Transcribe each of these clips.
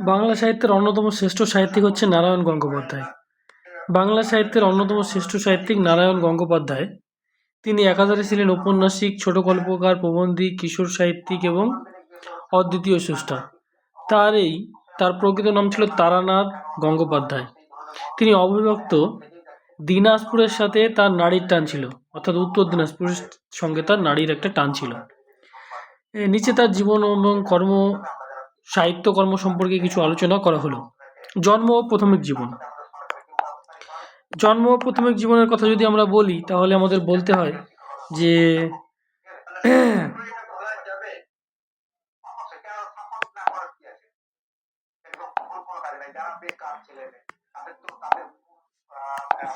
বাংলা সাহিত্যের অন্যতম শ্রেষ্ঠ সাহিত্যিক হচ্ছে নারায়ণ গঙ্গোপাধ্যায়। বাংলা সাহিত্যের অন্যতম শ্রেষ্ঠ সাহিত্যিক নারায়ণ গঙ্গোপাধ্যায়। তিনি একাধারে ছিলেন ঔপন্যাসিক, ছোট গল্পকার প্রবন্ধিক কিশোর সাহিত্যিক এবং অদ্বিতীয় স্রষ্টা। তার এই, তার প্রকৃত নাম ছিল তারানাথ গঙ্গোপাধ্যায়। তিনি অবিভক্ত দিনাজপুরের সাথে তার নারীর টান ছিল, অর্থাৎ উত্তর দিনাজপুরের সঙ্গে তার নারীর একটা টান ছিল। নিচে তার জীবন এবং কর্ম সাহিত্যকর্ম সম্পর্কে কিছু আলোচনা করা হলো। জন্ম ও প্রাথমিক জীবন। জন্ম ও প্রাথমিক জীবনের কথা যদি আমরা বলি তাহলে আমাদের বলতে হয় যে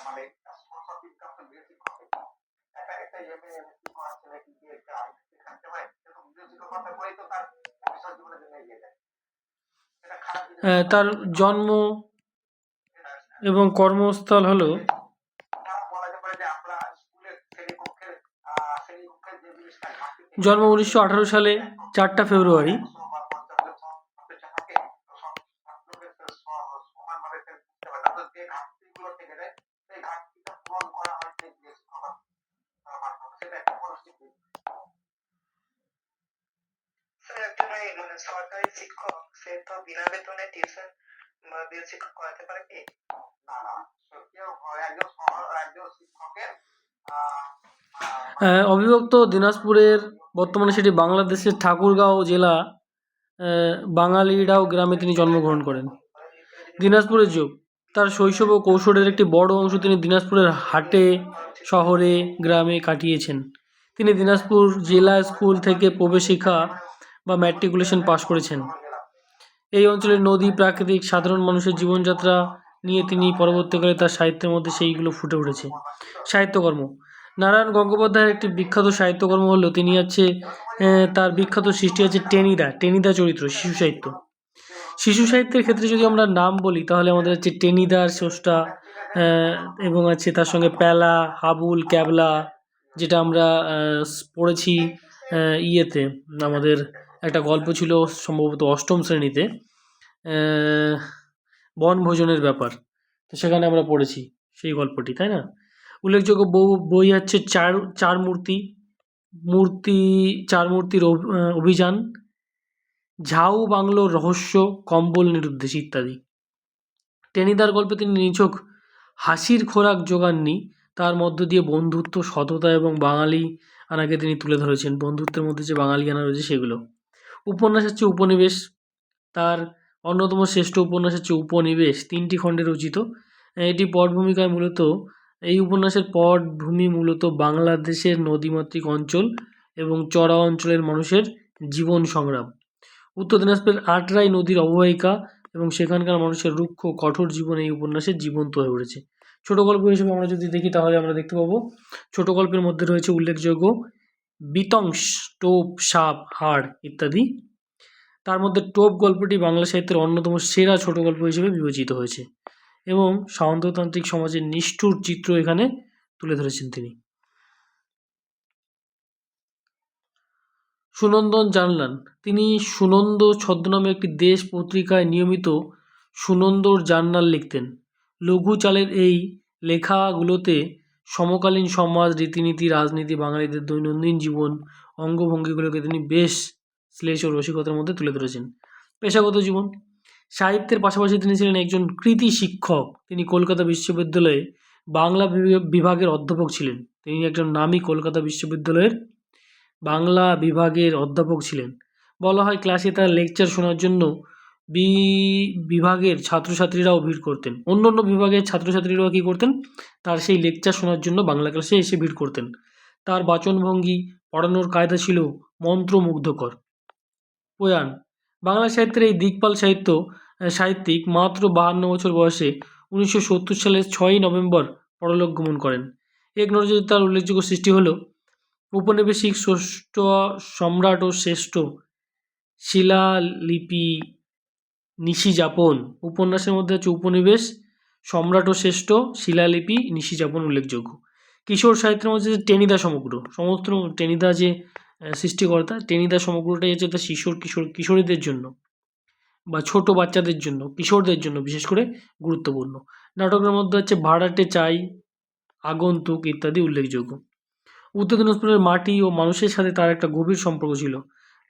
মানে তার জন্ম এবং কর্মস্থল হলো জন্ম উনিশশো আঠারো সালে চারটা ফেব্রুয়ারি। সরকারি শিক্ষক সে তো বিনা বেতনে টিউশন বা বিনা শিক্ষক করাতে পারে কি? না, না, একজন শিক্ষকের আহ, অবিভক্ত দিনাজপুরের বর্তমানে সেটি বাংলাদেশের ঠাকুরগাঁও জেলা বাঙালিরাও গ্রামে তিনি জন্মগ্রহণ করেন। দিনাজপুরের যুগ। তার শৈশব ও কৌশলের একটি বড় অংশ তিনি দিনাজপুরের হাটে শহরে গ্রামে কাটিয়েছেন। তিনি দিনাজপুর জেলা স্কুল থেকে প্রবেশিকা বা ম্যাট্রিকুলেশন পাশ করেছেন। এই অঞ্চলের নদী প্রাকৃতিক সাধারণ মানুষের জীবনযাত্রা নিয়ে তিনি পরবর্তীকালে তার সাহিত্যের মধ্যে সেইগুলো ফুটে উঠেছে। সাহিত্যকর্ম। নারায়ণ গঙ্গোপাধ্যায়ের একটি বিখ্যাত সাহিত্যকর্ম হলো তিনি আহ, তার বিখ্যাত সৃষ্টি আছে টেনিদা টেনিদা চরিত্র শিশু সাহিত্য। শিশু সাহিত্যের ক্ষেত্রে যদি আমরা নাম বলি তাহলে আমাদের হচ্ছে টেনিদার স্রষ্টা এবং আছে তার সঙ্গে প্যালা হাবুল ক্যাবলা যেটা আমরা পড়েছি ইয়েতে আমাদের একটা গল্প ছিল সম্ভবত অষ্টম শ্রেণীতে বনভোজনের ব্যাপার। তো সেখানে আমরা পড়েছি সেই গল্পটি, তাই না? উল্লেখযোগ্য বউ, বই হচ্ছে চার চার মূর্তি মূর্তি, চার মূর্তির অভিযান, ঝাউ বাংলোর রহস্য, কম্বল নিরুদ্দেশ ইত্যাদি। টেনিদার গল্পে তিনি নিছক হাসির খোরাক জোগাননি তার মধ্য দিয়ে বন্ধুত্ব, সততা এবং বাঙালি আনাকে তিনি তুলে ধরেছেন। বন্ধুত্বের মধ্যে যে বাঙালি আনা রয়েছে সেগুলো। উপন্যাস হচ্ছে উপনিবেশ। তার অন্যতম শ্রেষ্ঠ উপন্যাস হচ্ছে উপনিবেশ, তিনটি খণ্ডে রচিত। এটি পটভূমিকায় মূলত, এই উপন্যাসের পটভূমি মূলত বাংলাদেশের নদীমাতৃক অঞ্চল এবং চড়া অঞ্চলের মানুষের জীবন সংগ্রাম। উত্তর দিনাজপুরের আটরাই নদীর অববাহিকা এবং সেখানকার মানুষের রুক্ষ, কঠোর জীবন এই উপন্যাসে জীবন্ত হয়ে উঠেছে। ছোট গল্প হিসেবে আমরা যদি দেখি, তাহলে আমরা দেখতে পাবো ছোট গল্পের মধ্যে রয়েছে উল্লেখযোগ্য বিতংশ, টোপ, সাপ, হাড় ইত্যাদি। তার মধ্যে টোপ গল্পটি বাংলা সাহিত্যের অন্যতম সেরা ছোট গল্প হিসেবে বিবেচিত হয়েছে এবং সামন্ততান্ত্রিক সমাজের নিষ্ঠুর চিত্র এখানে তুলে ধরেছেন তিনি। সুনন্দন জানলান, তিনি সুনন্দ ছদ্মনামে একটি দেশ পত্রিকায় নিয়মিত সুনন্দর জার্নাল লিখতেন। লঘু চালের এই লেখাগুলোতে সমকালীন সমাজ, রীতিনীতি, রাজনীতি, বাঙালিদের দৈনন্দিন জীবন, অঙ্গভঙ্গিগুলোকে তিনি বেশ শ্লেষ ও রসিকতার মধ্যে তুলে ধরেছেন। পেশাগত জীবন। সাহিত্যের পাশাপাশি তিনি ছিলেন একজন কৃতি শিক্ষক। তিনি কলকাতা বিশ্ববিদ্যালয়ে বাংলা বিভাগের অধ্যাপক ছিলেন। তিনি একজন নামী কলকাতা বিশ্ববিদ্যালয়ের বাংলা বিভাগের অধ্যাপক ছিলেন। বলা হয়, ক্লাসে তার লেকচার শোনার জন্য বি, বিভাগের ছাত্রছাত্রীরাও ভিড় করতেন। অন্য অন্য বিভাগের ছাত্রছাত্রীরাও কী করতেন? তার সেই লেকচার শোনার জন্য বাংলা ক্লাসে এসে ভিড় করতেন। তার বাচনভঙ্গি পড়ানোর কায়দা ছিল মন্ত্রমুগ্ধকর। প্রয়াণ বাংলা সাহিত্যের এই দিকপাল সাহিত্য সাহিত্যিক মাত্র বাহান্ন বছর বয়সে উনিশশো সত্তর সালের ছয়ই নভেম্বর পরলোক গমন করেন। এক নজরে তার উল্লেখযোগ্য সৃষ্টি হলো উপনিবেশিক ষষ্ঠ সম্রাট ও শ্রেষ্ঠ শিলালিপি নিশিযাপন উপন্যাসের মধ্যে হচ্ছে উপনিবেশ, সম্রাট ও শ্রেষ্ঠ শিলালিপি নিশিযাপন উল্লেখযোগ্য। কিশোর সাহিত্যের মধ্যে হচ্ছে টেনিদা সমগ্র। সমস্ত টেনিদা যে সৃষ্টিকর্তা, টেনিদা সমগ্রটাই হচ্ছে তার শিশুর কিশোর, কিশোরীদের জন্য বা ছোট বাচ্চাদের জন্য, কিশোরদের জন্য বিশেষ করে গুরুত্বপূর্ণ। নাটকের মধ্যে হচ্ছে ভাড়াটে চাই, আগন্তুক ইত্যাদি উল্লেখযোগ্য। উত্তর দিনাজপুরের মাটি ও মানুষের সাথে তার একটা গভীর সম্পর্ক ছিল।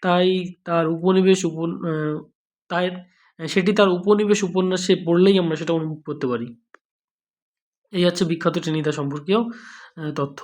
তাই তার উপনিবেশ উপ তাই সেটি তার উপনিবেশ উপন্যাসে পড়লেই আমরা সেটা অনুভব করতে পারি। এই হচ্ছে বিখ্যাত টেনিদা সম্পর্কীয় তথ্য।